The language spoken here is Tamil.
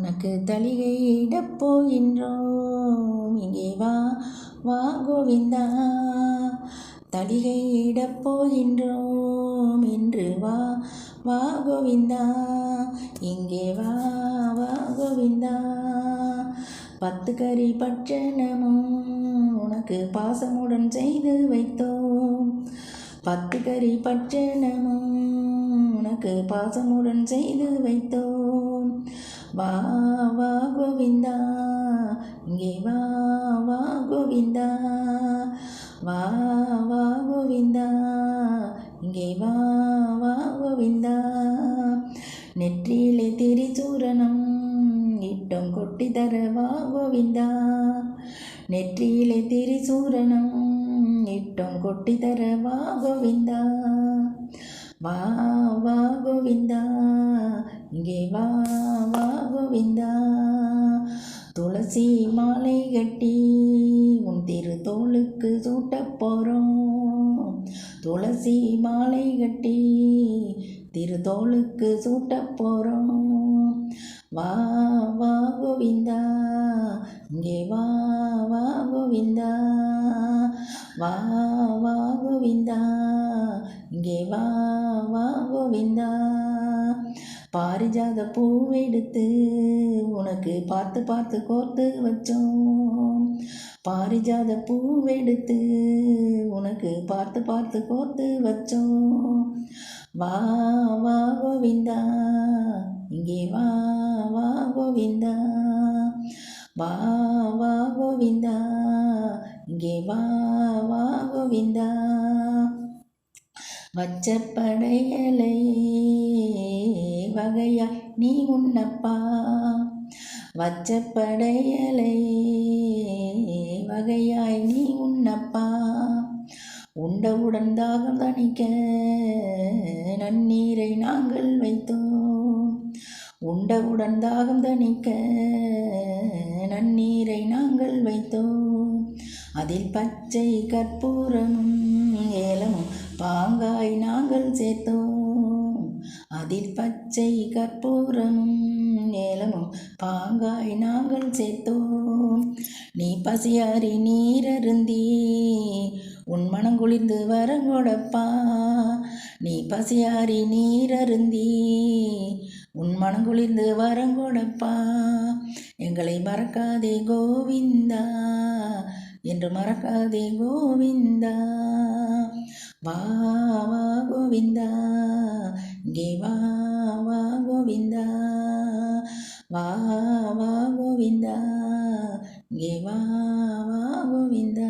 உனக்கு தலிகையிடப் போகின்றோம். இங்கே வா வா கோவிந்தா. தலிகையிடப் போகின்றோம். என்று வா வா கோவிந்தா. இங்கே வா வா கோவிந்தா. பத்து கறி பட்சணமும் உனக்கு பாசமுடன் செய்து வைத்தோம். பத்து கறி பட்சணமும் உனக்கு பாசமுடன் செய்து வைத்தோம். வா வா கோவிந்தா. இங்கே வா வா கோவிந்தா. வா வா கோவிந்தா. இங்கே வா வா கோவிந்தா. நெற்றியிலே திரிசூரணம் இட்டம் கொட்டி தர வா கோவிந்தா. நெற்றியிலே திரிசூரணம் இட்டம் கொட்டி தர வா கோவிந்தா. வா வா கோவிந்தா. இங்கே வா வா. கோவிந்தா. துளசி மாலை கட்டி உன் திரு தோளுக்கு சூட்டப் போகிறோம் துளசி மாலை கட்டி திரு தோளுக்கு சூட்டப் போகிறோம் வா வா கோவிந்தா. இங்கே வா வா கோவிந்தா. வா வா கோவிந்தா. இங்கே வா வா கோவிந்தா. பாரிஜாத பூவெடுத்து உனக்கு பார்த்து பார்த்து கோர்த்து வச்சோம். பாரிஜாத பூவெடுத்து உனக்கு பார்த்து பார்த்து கோர்த்து வச்சோம். வா வா கோவிந்தா. இங்கே வா வா கோவிந்தா. வா வா கோவிந்தா. இங்கே வா வா கோவிந்தா. வச்ச படையலை பகையா நீ உண்ணப்பா. வச்ச படையலை வகையாய் நீ உண்ணப்பா. உண்டவுடன் தாகம் தணிக்க நன்னீரை நாங்கள் வைத்தோம். உண்டவுடன் தாகம் தணிக்க நன்னீரை நாங்கள் வைத்தோம். அதில் பச்சை கற்பூரமும் ஏலமும் பாங்காய் நாங்கள் சேர்த்தோம். அதில் பச்சை கற்பூரமும் ஏலமும் பாங்காய் நாங்கள் சேர்த்தோம். நீ பசியாரி நீரருந்தி உன் மனம் குளிர்ந்து வரங்கொடப்பா. நீ பசியாரி நீரருந்தி உன் மனம் குளிர்ந்து வரங்கொடப்பா. எங்களை மறக்காதே கோவிந்தா என்று மறக்காதே கோவிந்தா. வா வா கோவிந்தா. இங்கே வா வா கோவிந்தா வா வா கோவிந்தா இங்கே வா வா கோவிந்தா